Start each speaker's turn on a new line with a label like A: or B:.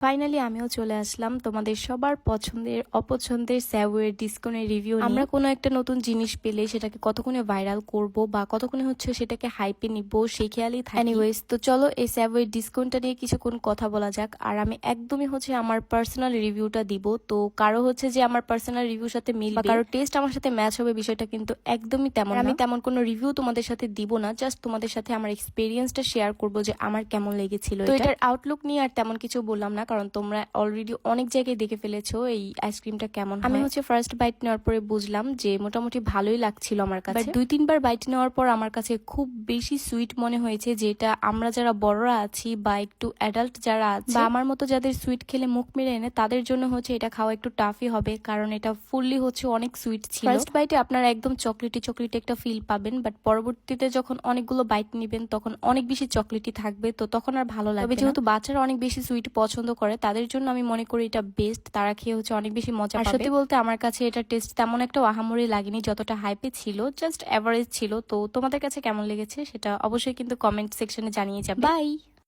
A: Finally আমিও চলে আসলাম তোমাদের সবার পছন্দের অপছন্দের স্যাওয়ের ডিসকাউন্টের রিভিউ আমরা কোনো একটা নতুন জিনিস পেলে সেটাকে কতক্ষণে ভাইরাল করব বা কতক্ষণে হচ্ছে সেটাকে হাইপে নিব সেই খেয়ালই থাকে। এনিওয়েজ তো চলো এই স্যাওয়ের ডিসকাউন্টটা নিয়ে কিছুক্ষণ কথা বলা যাক। আর আমি একদমই হচ্ছে আমার পার্সোনাল রিভিউটা দিব। তো কারও হচ্ছে যে আমার পার্সোনাল রিভিউর সাথে মিল বা কারও টেস্ট আমার সাথে ম্যাচ হবে বিষয়টা কিন্তু একদমই তেমন আমি তেমন কোনো রিভিউ তোমাদের সাথে দিব না জাস্ট তোমাদের সাথে আমার এক্সপিরিয়েন্সটা শেয়ার করব যে আমার কেমন লেগেছিল তো এটার আউটলুক নিয়ে আর তেমন কিছু বললাম না। কারণ তোমরা অলরেডি অনেক জায়গায় দেখে ফেলেছো এই আইসক্রিমটা কেমন আমি হচ্ছে ফার্স্ট বাইট নেওয়ার পরে বুঝলাম যে মোটামুটি ভালোই লাগছিল আমার কাছে। দুই তিনবার বাইট নেওয়ার পর আমার কাছে খুব বেশি সুইট মনে হয়েছে যেটা আমরা যারা বড়রা আছি বা একটু অ্যাডাল্ট যারা আছে বা আমার মতো যাদের সুইট খেলে মুখ মেরে এনে তাদের জন্য হচ্ছে এটা খাওয়া একটু টাফই হবে কারণ এটা ফুললি হচ্ছে অনেক সুইট ছিল। ফার্স্ট বাইটে আপনারা একদম চকলেটি চকলেটি একটা ফিল পাবেন বাট পরবর্তীতে যখন অনেকগুলো বাইট নেবেন তখন অনেক বেশি চকলেটি থাকবে তো তখন আর ভালো লাগবে যেহেতু বাচ্চারা অনেক বেশি সুইট পছন্দ করে তাদের জন্য আমি মনে করি এটা বেস্ট তারা খেয়ে হচ্ছে অনেক বেশি মজা আর সত্যি বলতে আমার কাছে এটা টেস্ট তেমন একটা আহামরি লাগেনি যতটা হাইপে ছিল জাস্ট অ্যাভারেজ ছিল। তো তোমাদের কাছে কেমন লেগেছে সেটা অবশ্যই কিন্তু কমেন্ট সেকশনে জানিয়ে যাবে। বাই